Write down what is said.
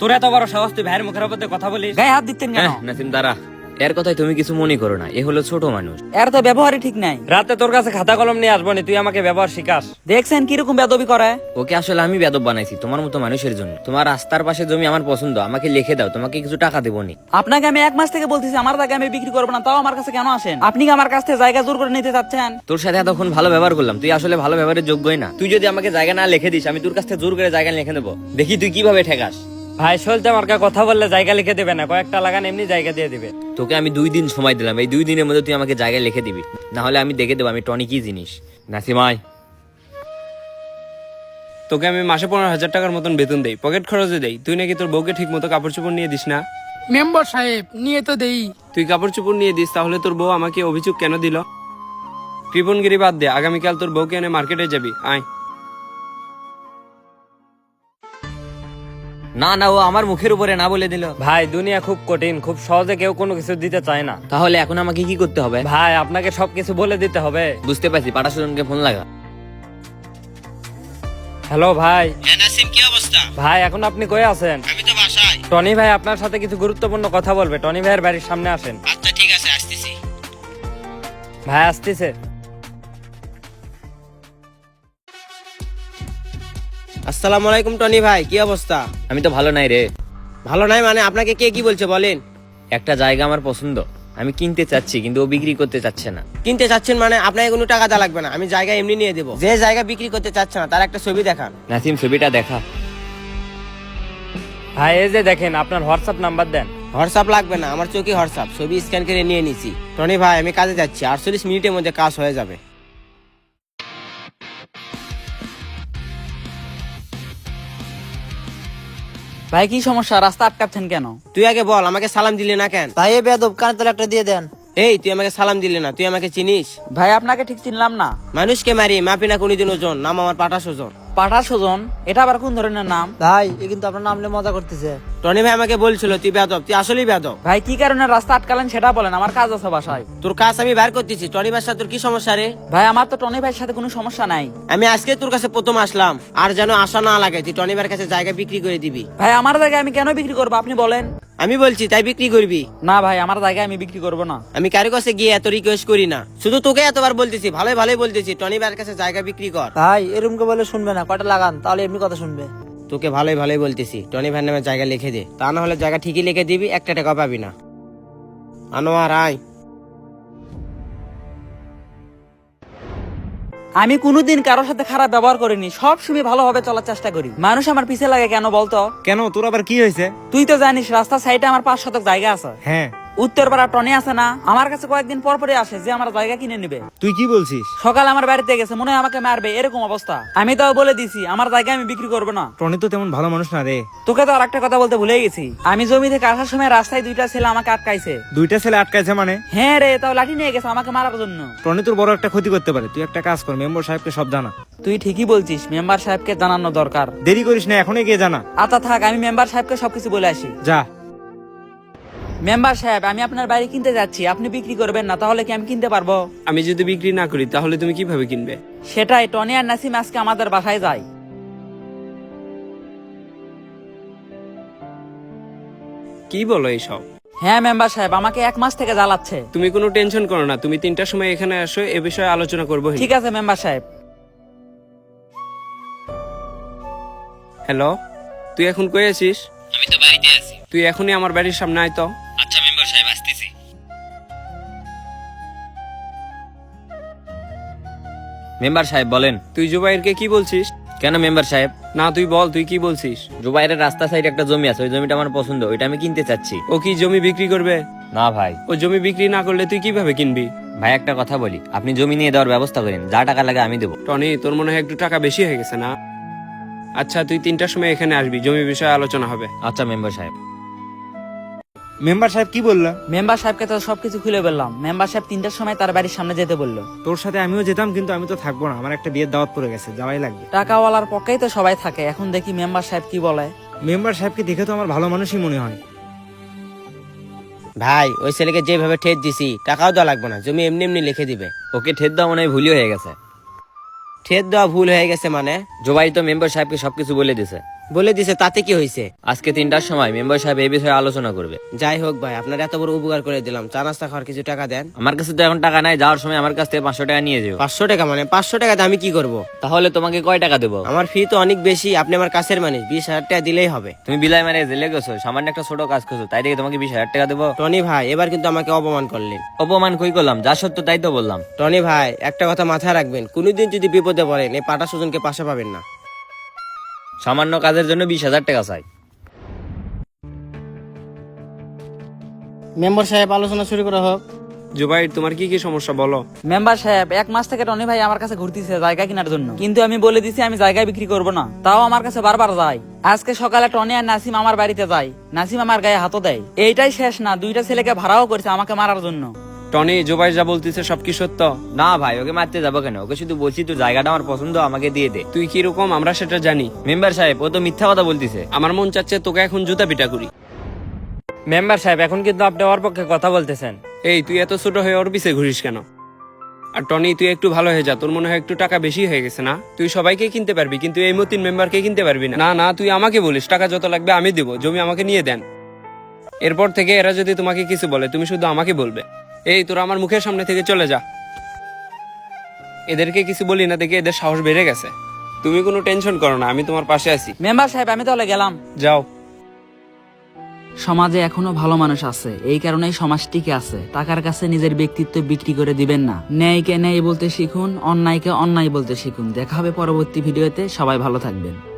তোর এত বড় সাহস তুই ভাইয়ের মুখের দিয়ে কথা বলিস? গায়ে হাত দিতেন কেন? হ্যাঁ নাসিম দাঁড়া। এর কথাই তুমি কিছু মনে করো না। এ হলো ছোট মানুষ। এর তো ব্যবহারই ঠিক নাই। রাতে তোর কাছে খাতা কলম নিয়ে আসব নি তুই আমাকে ব্যবহার শিখাস। দেখছেন কীরকম বেদবি করে? ওকে আসলে আমি বেদব বানাইছি তোমার মতো মানুষের জন্য। তোমার রাস্তার পাশে জমি আমার পছন্দ আমাকে লিখে দাও তোমাকে কিছু টাকা দেবো নি। আপনাকে আমি এক মাস থেকে বলতেছি আমার জায়গা আমি বিক্রি করব না তাও আমার কাছে কেন আসেন? আপনি কি আমার কাছ থেকে জায়গা জোর করে নিতে চাচ্ছেন? তোর সাথে এতক্ষণ ভালো ব্যবহার করলাম তুই আসলে ভালো ব্যবহারের যোগ্যই না। তুই যদি আমাকে জায়গা না লিখে দিস আমি তোর কাছ থেকে জোর করে জায়গা লিখে দেবো। দেখি তুই কীভাবে ঠেকাস। ভাই সলতে আমার কাছে কথা বললে জায়গা লিখে দেবে না কয়েকটা লাগান এমনি জায়গা দিয়ে দিবে। তোকে আমি দুই দিন সময় দিলাম এই দুই দিনের মধ্যে তুই আমাকে জায়গায় লিখে দিবি। না হলে আমি দেখে দেবো আমি টনি কি জিনিস। নাসিমাই তোকে আমি মাসে পনেরো হাজার টাকার মতন বেতন দেই পকেট খরচে দেই। তুই নাকি তোর বউকে ঠিক মতো কাপড় চোপড় নিয়ে দিস না? মেম্বার সাহেব নিয়ে তো দেই। তুই কাপড় চোপড় নিয়ে দিস তাহলে তোর বউ আমাকে অভিযোগ কেন দিল? কৃপনগিরি বাদ দে আগামীকাল তোর বউকে এনে মার্কেটে যাবি আয়। না না ও আমার মুখের উপরে না বলে দিল। ভাই দুনিয়া খুব কঠিন খুব সহজে কেউ কোনো কিছু দিতে চায় না। তাহলে এখন আমাকে কি করতে হবে? ভাই আপনাকে সবকিছু বলে দিতে হবে। বুঝতে পারছি পাটা সুজনকে ফোন লাগা। হ্যালো ভাই। নাসিম কি অবস্থা? ভাই এখন আপনি কই আছেন? আমি তো বাসায়। টনি ভাই আপনার সাথে কিছু গুরুত্বপূর্ণ কথা বলবে। টনি ভাইয়ের বাড়ির সামনে আসেন। আচ্ছা ঠিক আছে আসতেছি। ভাই আসতেছে। আসসালামু আলাইকুম টনি ভাই কি অবস্থা? আমি তো ভালো নাই রে। ভালো নাই মানে? আপনাকে কে কি বলছে বলেন। একটা জায়গা আমার পছন্দ। আমি কিনতে চাচ্ছি কিন্তু ও বিক্রি করতে চাচ্ছে না। কিনতে চাচ্ছেন মানে আপনাকে কোনো টাকা দেওয়া লাগবে না। আমি জায়গা এমনি নিয়ে দেবো। যে জায়গা বিক্রি করতে চাচ্ছে না তার একটা ছবি দেখান। নাসিম ছবিটা দেখা। ভাই এই যে দেখেন আপনার হোয়াটসঅ্যাপ নাম্বার দেন। হোয়াটসঅ্যাপ লাগবে না আমার চোখে হোয়াটসঅ্যাপ। ছবি স্ক্যান করে নিয়ে নিছি। টনি ভাই আমি কাজে যাচ্ছি আটচল্লিশ মিনিটের মধ্যে কাজ হয়ে যাবে। ভাই কি সমস্যা? রাস্তা আটকাচ্ছেন কেন? তুই আগে বল আমাকে সালাম দিলি না কেন? ভাই এ বেদব কানে তোর একটা দিয়ে দেন। এই তুই আমাকে সালাম দিলি না তুই আমাকে চিনিস? ভাই আপনাকে ঠিক চিনলাম না। মানুষকে মারি মাপি না কোনদিন ওজন নাম আমার পাঠাস ওজন। পাঠা সুজন এটা আবার কোন ধরনের নাম? ভাই এ কিন্তু আপনার নাম নিয়ে মজা করতেছে। টনি ভাই আমাকে বলছিল তুই বেদব তুই আসলেই বেদব ভাই কি কারণে রাস্তা আটকালেন সেটা বলেন আমার কাজ আছে বাসায়। তোর কাজ আমি বের করতেছি টনি ভাইয়ের সাথে তোর কি সমস্যা রে? ভাই আমার তো টনি ভাইয়ের সাথে কোনো সমস্যা নাই। আমি আজকে তোর কাছে প্রথম আসলাম আর যেন আশা না লাগে তুই টনি ভাইয়ের কাছে জায়গা বিক্রি করে দিবি। ভাই আমার জায়গায় আমি কেন বিক্রি করব আপনি বলেন। আমি বলছি তাই বিক্রি করবি? না ভাই আমার জায়গায় আমি বিক্রি করব না। আমি কারও কাছে গিয়ে এত রিকোয়েস্ট করি না। শুধু তোকে এতবার বলতেছি ভালোই ভালোই বলতেছি টনি ভাইয়ের কাছে জায়গা বিক্রি কর। ভাই এরকমকে বলে শুনবে না কটা লাগান তাহলে এমনি কথা শুনবে। তোকে ভালোই ভালোই বলতেছি টনি ভাইয়ের নামে জায়গা লিখে দে। তা না হলে জায়গা ঠিকই লিখে দিবি একটা টাকা পাবি না। আনোয়ার আয়। আমি কোনোদিন কারোর সাথে খারাপ ব্যবহার করিনি। সব সময় ভালোভাবে চলার চেষ্টা করি। মানুষ আমার পিছে লাগে কেন বলতো? কেন? তোর আবার কি হয়েছে? তুই তো জানিস রাস্তার সাইডে আমার পাঁচ শতক জায়গা আছে। হ্যাঁ। উত্তরপাড়া টনে আছে না আমার কাছে কয়েকদিন পর পরে আসে যে আমার জায়গা কিনে নেবে। তুই কি বলছিস? সকালে আমার বাড়িতে গেছে মনে হয় আমাকে মারবে এরকম অবস্থা। আমি তাও বলে দিছি আমার জায়গা আমি বিক্রি করব না। টনি তো তেমন ভালো মানুষ না রে। তোকে তো আর একটা কথা বলতে ভুলে গেছি। আমি জমি থেকে আসার সময় রাস্তায় দুইটা ছেলে আমাকে আটকাইছে। দুইটা ছেলে আটকাইছে মানে? হ্যাঁ রে তাও লাঠি নিয়ে গেছে আমাকে মারার জন্য। টনি তোর বড় একটা ক্ষতি করতে পারে তুই একটা কাজ কর মেম্বার সাহেবকে সব জানা। তুই ঠিকই বলছিস মেম্বার সাহেবকে জানানো দরকার। দেরি করিস না এখনই গিয়ে জানা। আচ্ছা থাক আমি মেম্বার সাহেবকে সবকিছু বলে আসি। যা। মেম্বার সাহেব আমি আপনার বাড়ি কিনতে যাচ্ছি। আপনি বিক্রি করবেন না তাহলে কি আমি কিনতে পারব? আমি যদি বিক্রি না করি তাহলে তুমি কীভাবে কিনবে? সেটাই টনি আর নাসিম আজকে আমাদের বাসায় যায়। কি বলো এইসব? হ্যাঁ মেম্বার সাহেব আমাকে এক মাস থেকে জ্বালাচ্ছে। তুমি কোনো টেনশন করো না তুমি তিনটার সময় এখানে আসো এ বিষয়ে আলোচনা করব। ঠিক আছে মেম্বার সাহেব। হ্যালো তুই এখন কই আছিস? আমি তো বাড়িতে আছি। তুই এখনই আমার বাড়ির সামনে আয় তো। মেম্বার সাহেব বলেন। তুই জুবাইরকে কি বলছিস? কেন মেম্বার সাহেব? না তুই বল তুই কি বলছিস? জুবাইরের রাস্তা সাইডে একটা জমি আছে ওই জমিটা আমার পছন্দ ওইটা আমি কিনতে চাচ্ছি। ও কি জমি বিক্রি করবে? না ভাই। ও জমি বিক্রি না করলে তুই কীভাবে কিনবি? ভাই একটা কথা বলি আপনি জমি নিয়ে দেওয়ার ব্যবস্থা করেন যা টাকা লাগে আমি দেবো। টনি তোর মনে হয় একটু টাকা বেশি হয়ে গেছে না? আচ্ছা তুই তিনটার সময় এখানে আসবি জমি বিষয়ে আলোচনা হবে। আচ্ছা মেম্বার সাহেব। মেম্বার সাহেব কি বললা? মেম্বার সাহেবকে তো সবকিছু খুলে বললাম। মেম্বার সাহেব তিনটার সময় তার বাড়ির সামনে যেতে বলল। তোর সাথে আমিও যেতাম কিন্তু আমি তো থাকব না। আমার একটা বিয়ের দাওয়াত পড়ে গেছে যাওয়াই লাগবে। টাকাওয়ালার পক্ষেই তো সবাই থাকে। এখন দেখি মেম্বার সাহেব কি বলে। মেম্বার সাহেবকে দেখে তো আমার ভালো মানুষই মনে হয়। ভাই ওই ছেলেকে যেভাবে ঠেট দিছি টাকাও দেওয়া লাগবে না। জমি এমনি এমনি লিখে দিবে। ওকে ঠেদ দেওয়া মনে হয় ভুলই হয়ে গেছে। ঠেট দেওয়া ভুল হয়ে গেছে মানে? জোবাই তো মেম্বার সাহেবকে সবকিছু বলে দিছে। বলে দিছে তাতে কি হয়েছে আজকে তিনটার সময় মেম্বার সাহেব এই বিষয়ে আলোচনা করবে। যাই হোক ভাই আপনার এত বড় উপকার করে দিলাম। চা নাস্তা খাওয়ার কিছু টাকা দেন। আমার কাছে তো এখন টাকা নাই যাওয়ার সময় আমার কাছ থেকে পাঁচশো টাকা নিয়ে যাও। পাঁচশো টাকা মানে? পাঁচশো টাকাতে আমি কি করব? তাহলে তোমাকে কয় টাকা দেবো? আমার ফি তো অনেক বেশি আপনি আমার কাছের মানুষ বিশ হাজার টাকা দিলেই হবে। তুমি বিলাই মানে জেলে গেছো সামান্য একটা ছোট কাজ করছ তাই দেখে তোমাকে বিশ হাজার টাকা দেবো। টনি ভাই এবার কিন্তু আমাকে অপমান করলেন। অপমান কই করলাম? যা সত্য তাই তো বললাম। টনি ভাই একটা কথা মাথায় রাখবেন কোনোদিন যদি বিপদে পড়েন এই পাটা সুজনকে পাশে পাবেন না। সামান্য কাজের জন্য বিশ হাজার টাকা চাই। মেম্বার সাহেব আলোচনা শুরু করা হোক। জুবাইর তোমার কি কি সমস্যা বলো? মেম্বার সাহেব এক মাস থেকে টনি ভাই আমার কাছে ঘুরতেছে জায়গা কেনার জন্য। কিন্তু আমি বলে দিছি আমি জায়গা বিক্রি করব না। তাও আমার কাছে বারবার যায়। আজকে সকালে টনি আর নাসিম আমার বাড়িতে যায়। নাসিম আমার গায়ে হাতও দেয়। এইটাই শেষ না দুইটা ছেলেকে ভাড়াও করেছে আমাকে মারার জন্য। টনি জুবাইর যা বলতেছে সব কি সত্য। না ভাই ওকে মারতে যাব কেন? ওকে শুধু বলছি তো জায়গাটা আমার পছন্দ আমাকে দিয়ে দে। তুই কি রকম আমরা সেটা জানি। মেম্বার সাহেব ও তো মিথ্যা কথা বলতিছে। আমার মন চাচ্ছে তোকে এখন জুতা পিটা করি। মেম্বার সাহেব এখন কিন্তু আপনি ওর পক্ষে কথা বলতেছেন। এই তুই এত ছোট হয়ে ওর পিছে ঘুরিস কেন? আর টনি তুই একটু ভালো হয়ে যা তোর মনে হয় একটু টাকা বেশি হয়ে গেছে না? তুই সবাইকে কিনতে পারবি কিন্তু এই মতিন মেম্বারকে কিনতে পারবি না। না না তুই আমাকে বলিস টাকা যত লাগবে আমি দেবো জমি আমাকে নিয়ে দেন। এরপর থেকে এরা যদি তোমাকে কিছু বলে তুমি শুধু আমাকে বলবে। এই তোরা আমার মুখের সামনে থেকে চলে যা। এদেরকে কিছু বলি না দেখে এদের সাহস বেড়ে গেছে। তুমি কোনো টেনশন করো না আমি তোমার পাশে আছি। মেম্বার সাহেব আমি তাহলে গেলাম। যাও। সমাজে এখনও ভালো মানুষ আছে এই কারণেই সমাজ টিকে আছে। টাকার কাছে নিজের ব্যক্তিত্ব বিক্রি করে দিবেন না। ন্যায়কে ন্যায় বলতে শিখুন অন্যায়কে অন্যায় বলতে শিখুন। দেখা হবে পরবর্তী ভিডিওতে সবাই ভালো থাকবেন।